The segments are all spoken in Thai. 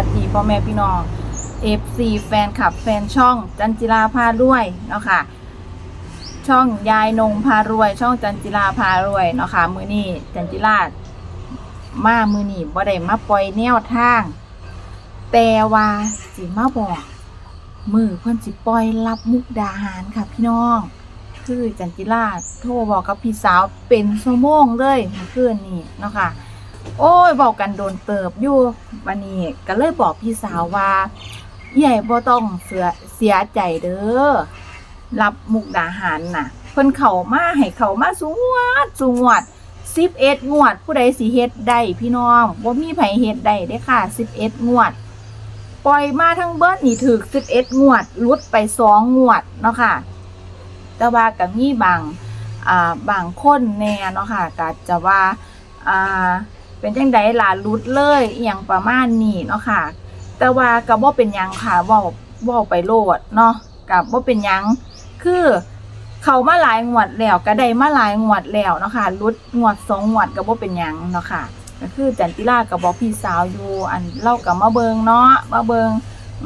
วัสดีค่พ่อแม่พี่น้อง FC แฟนคลับแฟนช่องจันจิราพารวยเนาะค่ะ ช่องยายนงพารวย ช่องจันจิราพารวยเนาะค่ะมือนี้จันจิรามามือนี้บ่ได้มาปล่อยแนวทาง แต่ว่าสิมาบอก มือเพิ่นสิปล่อยรับมุกดาหารค่ะพี่น้อง คือจันจิราโทรบอกกับพี่สาวเป็นชั่วโมงเลยเมื่อคืนนี้เนาะค่ะ โอ้ยบอกกันโดนเติบอยู่วันนี้ก็เลยบอกพี่สาวว่าใหญ่บ่ต้องเสียเสียใจเด้อรับมุกดาหารน่ะเพิ่นเข้ามาให้เข้ามาสูงวดสูงวด11งวด ผู้ใดสิเฮ็ดได้พี่น้องบ่มีไผเฮ็ดได้เด้ค่ะ11งวด ปล่อยมาทั้งเบิดนี่ถึก11งวดหลุดไป2งวดเนาะค่ะ แต่ว่าก็มีบางอ่าบางคนแน่เนาะค่ะก็จะว่าอ่า เป็นจังไดล่ะรุดเลยอหย่างประมาณนี้เนาะค่ะ แต่ว่าก็บ่เป็นหยังค่ะเว้าเว้าไปโลดเนาะก็บ่เป็นหยังคือเขามาหลายงวดแล้วก็ได้มาหลายงวดแล้วเนาะค่ะรุดงวดสองงวดก็บ่เป็นหยังเนาะค่ะก็คือจันติราก็บบอกพี่สาวอยู่อันเล่ากับมาเบิงเนาะมาเบิง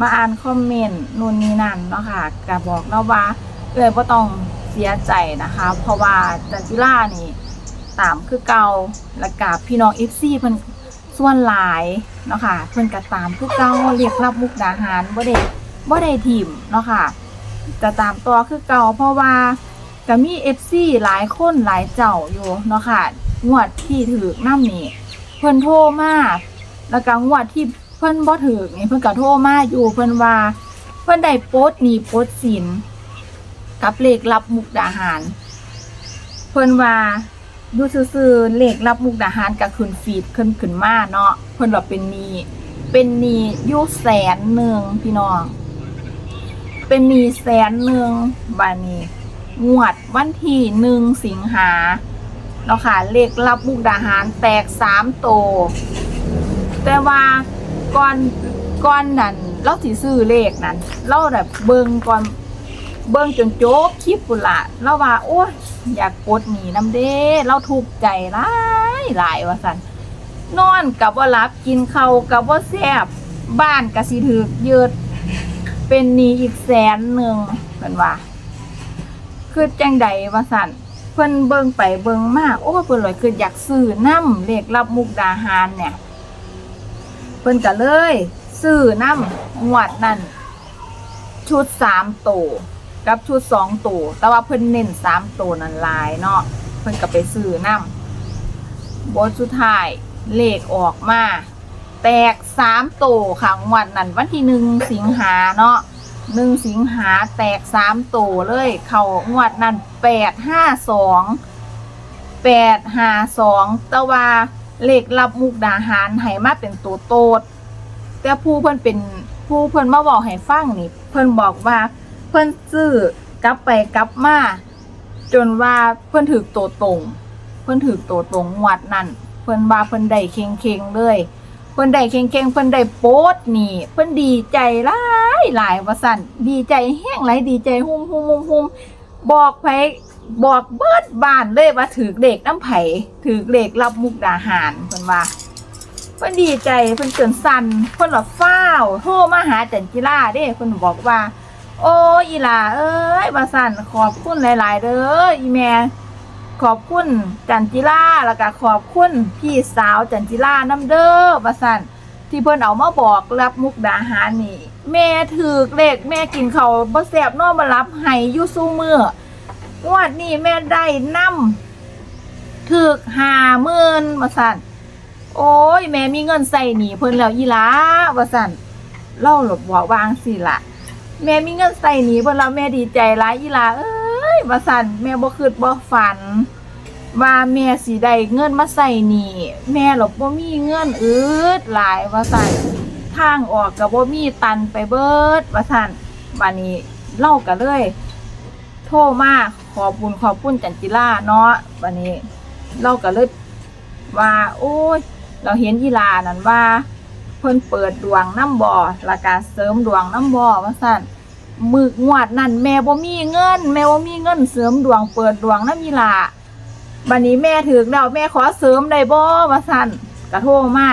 มาอ่านคอมเมนต์นู่นนี่นั่นเนาะค่ะก็บบอกเราว่าเอ้ยบ่ต้องเสียใจนะคะ เพราะว่าจันติรานี่ ตามคือเก่าและกับพี่น้อง FC เพิ่นส่วนหลายเนาะค่ะเพิ่นก็ตามคือเก่าเรียกรับมุกดาหารบ่ได้บ่ได้ทีมเนาะค่ะจะตามตัวคือเก่าเพราะว่าก็มี FC หลายคนหลายเจ้าอยู่เนาะค่ะงวดที่ถือน้ำนี่เพิ่นโทรมาแล้วก็งวดที่เพิ่นบ่ถือนี่เพิ่นก็โทรมาอยู่เพิ่นว่าเพิ่นได้โพสต์หนี่โพสต์สินกับเลขรับมุกดาหาร เพิ่นว่า ดูซื่อๆเลขรับมุกดาหารกับขึ้นฟีดขึ้นขึ้นมาเนาะเพิ่นว่าเป็นหนี้เป็นหนี้อยู่แสนหนึ่งพี่น้อง เป็นหนี้แสนหนึ่งบานี้งวดวันที่หนึ่งสิงหาเนาะค่ะเลขรับมุกดาหารแตกสามโต แต่ว่าก่อนก่อนนั้นเราสิซื้อเลขนั้น เราแบบเบิ่งก่อน เบิ่งจนโจบคลิปพุ่นละเราว่า โอ้ยอยากกดหนีน้ำเด้เราถูกใจหลายหลายว่าสันนอนกับว่ารับกินเขากับว่าแซบบ้านกสิถือกยืด เป็นหนีอีกแสนหนึ่งเพิ่นว่าคือจังใดว่าสันเพิ่นเบิ่งไปเบิ่งมากโอ้เพิ่นเลยคืออยากซื้อน้ำเลขรับมุกดาหารเนี่ย เพิ่นก็เลยซื้อน้ำงวดนั่นชุดสามตัว กับชุดสองตัวแต่ว่าเพิ่นเน้นสามตัวนั่นลายเนาะเพิ่นก็ไปซื้อนำบทสุดท้ายเลขออกมา แตกสามตัวค่ะงวันนั้นวันที่หนึ่งสิงหาเนาะหนึ่งสิงหาแตกสามตัวเลย เขางวดนั้นแปดห้าสองแปดห้าสองแต่ว่าเลขรับมุกดาหารให้มาเป็นตัวโตดแต่ผู้เพิ่นเป็นผู้เพิ่นมาบอกให้ฟังนี่ เพิ่นบอกว่า เพิ่อนซื้อกลับไปกลับมาจนว่าเพิ่อนถือตัวตรง เพิ่อนถือตัวตรงงวดนั่นเพิ่อนว่าเพิ่อนได้เค็งๆเลย เพิ่อนได้เค็งๆเพิ่อนได้โป๊ดนี่ เพิ่อนดีใจหลายหลายว่าสั่นดีใจแห้งหลายดีใจหุ่มหุ่มหุ่มหุ่มบอกไผบอกเบิดบ้านเลยว่าถือเด็กน้ำไผ่ถือเด็กรับมุกดาหารเพิ่นว่าเพิ่อนดีใจเพิ่อนเกินสันเพิ่อนว่าฟ้าวโทรมาหาจันจิราเด้เพิ่นบอกว่า โอ้ยอีหลาเอ้ยบาสันขอบคุณหลาย ๆเด้ออีแม่ขอบคุณจันจิราแล้วก็ขอบคุณพี่สาวจันจิราน้ำเด้อบาสันที่เพิ่นเอามาบอกรับมุกดาหารนี่ แม่ถือเลขแม่กินเขาบ่แซ่บนอนมารับให้อยู่สู้มืองวดนี้แม่ได้นำถือหาหมื่นบาสันโอ้ยแม่มีเงินใส่หนีเพิ่นแล้วอีหลาบาสันเล่าหลบบอกวางสิล่ะ แม่มีเงินใส่หนีเพิ่นแล้วแม่ดีใจหลายอีลาเอ้ยว่าสั่นแม่บ่คิดบ่ฝัน ว่าแม่สิได้เงินมาใส่หนีแม่หลบบ่มีเงินอืดหลายว่าสั่นทางออกก็บ่มีตันไปเบิดว่าสั่นบัดนี้เล่ากันเลย โทรมากขอบุญขอบคุณจันจิราเนาะบัดนี้เล่ากันเลยว่า โอ้ย เราเห็นอีลานั่นว่า พิ่นเปิดดวงน้ำบ่อและการเสริมดวงน้ำบ่อว่าสั่นมึกงวดนั่นแม่บ่มีเงิน แม่บ่มีเงินเสริมดวงเปิดดวงน้ำมีลาบัดนี้แม่ถึกแล้วแม่ขอเสริมได้บ่ว่าสั่นกระโทรมา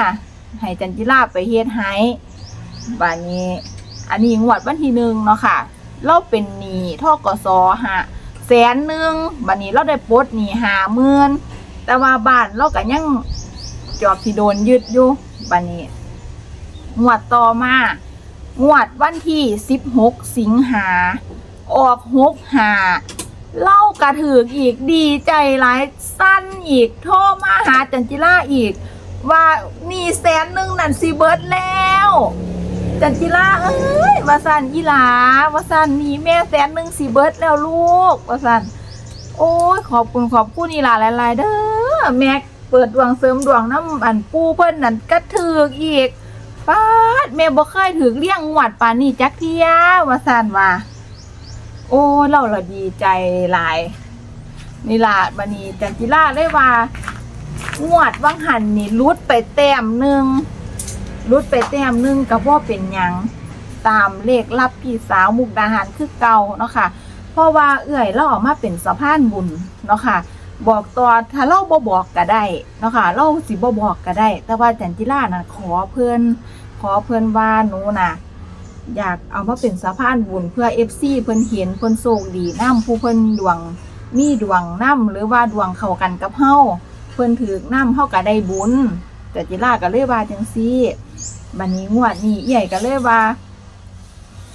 ให้จันจิราไปเฮ็ดให้บานนี้ อันนี้งวดวันที่หนึ่งเนาะค่ะ เราเป็นหนี้ทกสหาแสนหนึ่งบัดนี้เราได้ปลดหนี้หาหมื่นแต่ว่าบ้านเราก็ยังจอบที่โดนยึดอยู่บัดนี้ งวดต่อมางวดวันที่สิบหกสิงหา ออกหกหาเล่ากระถืออีกดีใจหลายสั้นอีกโทรมาหาจันจิล่าอีก ว่านี่แสนหนึ่งนั่นสิเบิร์ดแล้วจันจิล่าเอ้ยว่าสันอีหลาว่าสันนี่แม่แสนหนึ่งสิเบิร์ดแล้วลูกว่าสันโอ้ยขอบคุณขอบคุณอีหลาหลายๆเด้อแม็กเปิดดวงเสริมดวงน้ำอันปูเพิ่นนั่นกระถืออีก ป้าดแม่บ่เคยถือเลี้ยงงวดปานนี้จักเทียว่าซั่นว่าโอ้เราละดีใจหลายนี่ล่ะบัดนี้จันจิราเลยว่างวดวังหันนี่รุดไปแต้มหนึ่งรุดไปแต้มหนึ่งก็บ่เป็นหยังตามเลขลับพี่สาวมุกดาหารคือเก่าเนาะค่ะ เพราะว่าเอื้อยเราออกมาเป็นสะพานบุญเนาะค่ะ บอกต่อถ้าเราบ่บอกก็ได้เนาะค่ะเราสิบ่บอกก็ได้ แต่ว่าจันจิราน่ะขอเพิ่อนขอเพิ่อนว่าหนูน่ะ อยากเอามาเป็นสะพานบุญเพื่อ FC เพิ่อนเห็นเพิ่อนโชคดีนำผู้เพิ่อนดวงมีดวงนํหรือว่าดวงเข้ากันกับเฮาเพิ่อนถือนำเฮาก็ได้บุญแต่จิราก็เลยว่าจังซี่บัดนี้งวดนี้เอื้อยก็เลยว่า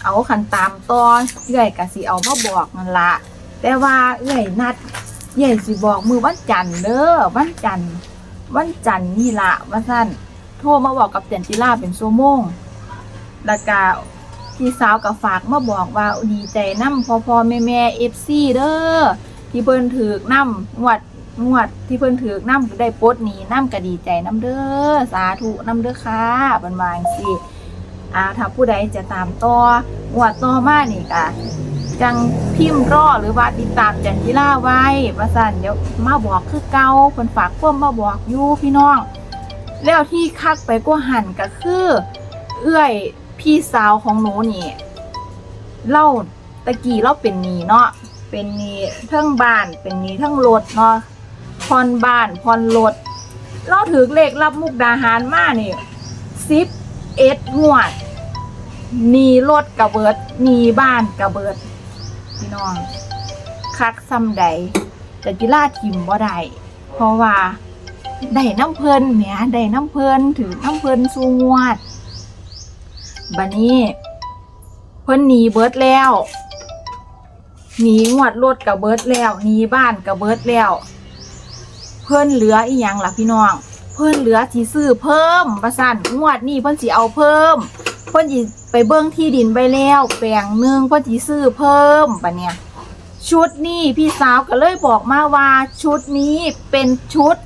เอาคันตามต่อเอื้อยก็สิเอามาบอกนั่นละแต่ว่าเอื้อยนัด ใหญ่สิบอกมือวันจันทร์เด้อวันจันทร์วันจันทร์นี่ละว่าสั้นโทรมาบอกกับเจนจิล่าเป็นชั่วโมงแล้วก็พี่สาวกับฝากมาบอกว่าดีใจน้ำพอพอแม่แม่เอฟซีเด้อที่เพิ่นถือกน้ำงวดงวดที่เพิ่นถือกน้ำได้ปดนี้น้ำก็ดีใจน้ำเด้อสาธุน้ำเด้อค่ะบันวางสิอ่าถ้าผู้ใดจะตามต่องวดต่อมานี่ก็ จังพิมพ์รอหรือว่าติดตามจันจิล่าไว้ว่าสันเดี๋ยวมาบอกคือเก่าเพิ่นฝากควมมาบอกอยู่พี่น้อง แล้วที่คักไปก็หันก็คือ เอื้อยพี่สาวของหนูนี่เล่าตะกี้เราเป็นหนี้เนาะเป็นหนี้ทั้งบ้านเป็นหนี้ทั้งรถเนาะผ่อนบ้านผ่อนรถเราถือเลขรับมุกดาหารมานี่สิบเอ็ดงวดหนีรถกระเบิดหนีบ้านกระเบิด พี่น้องคักซ้ำใดจะกีฬาทิมบ่ได้เพราะว่าได้น้ำเพลินแหมได้น้ำเพลินถือน้ำเพลินสูงวดบัดนี้ เพิ่นหนีเบิดแล้วหนีงวดรถกับเบิดแล้วหนีบ้านกับเบิดแล้ว เพิ่นเหลืออีหยังล่ะพี่น้อง เพิ่นเหลือสิซื้อเพิ่มประสันงวดนี้เพิ่นสิเอาเพิ่ม เพิ่นสิไปเบิ่งที่ดินไปแล้วแปลงหนึงเพิ่นสิซื้อเพิ่มปะเนี่ย ชุดนี้พี่สาวก็เลยบอกมาว่าชุดนี้เป็นชุด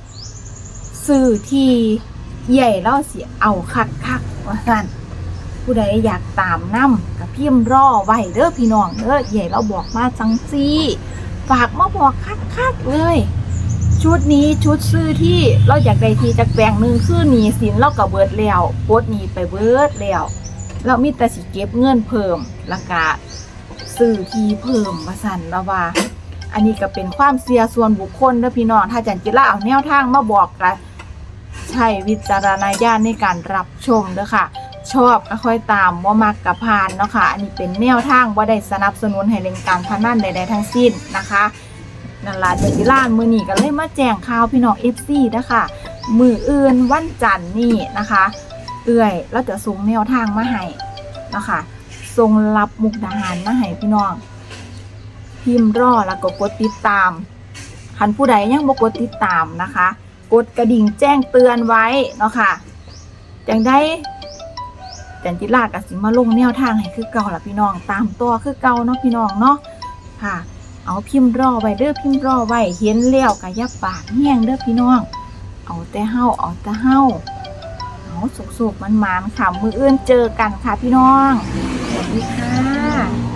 สื่อที่ใหญ่เล่าสิเอาคักคักว่าสั่นผู้ใดอยากตามนํกับพิมพ์รอไว้เด้อพี่น้องเด้อใหญ่เราบอกมาจังซี่ฝากมาบอกคักคักเลย ชุดนี้ชุดซื้อที่เราอยากได้ทีจากแปลงหนึ่งคือหนีสินเราก็เบิดแล้วปลดหนีไปเบิดแล้ว เรามีแต่สิเก็บเงินเพิ่มแล้วก็ซื้อทีเพิ่มมาสั่นแล้วว่า อันนี้ก็เป็นความเสียส่วนบุคคลเด้อพี่น้องถ้าจันจิละเอาแนวทางมาบอกกันใช้วิจารณญาณในการรับชมเด้อค่ะ ชอบก็ค่อยตามว่ามักกับพานเนาะค่ะ อันนี้เป็นแนวทางว่าได้สนับสนุนให้เล่นการพนันใดๆทั้งสิ้นนะคะนั่นล่ะจันจิล่ามือนี้ก็เลยมาแจ้งข่าวพี่น้อง FC นะคะมืออื่นวันจันทร์นี่นะคะ เอื่อยแล้วจะส่งแนวทางมาให้นะคะส่งรับมุกดาหารมาให้พี่น้องพิมพ์รอแล้วก็กดติดตามคันผู้ใดยังบ่กดติดตามนะคะ กดกระดิ่งแจ้งเตือนไว้เนาะค่ะจังได้จันจิลากับสิมาลงแนวทางให้คือเก่าละพี่น้องตามตัวคือเก่าเนาะพี่น้องเนาะค่ะ เอาพิมพ์รอไว้เด้อพิมพ์รอไว้เห็นแล้วก็อย่าปากแห้งเด้อพี่น้อง เอาแต่เฮาเอาแต่เฮา เอาสุกๆมันๆค่ะมืออื่นเจอกันค่ะพี่น้องสวัสดีค่ะ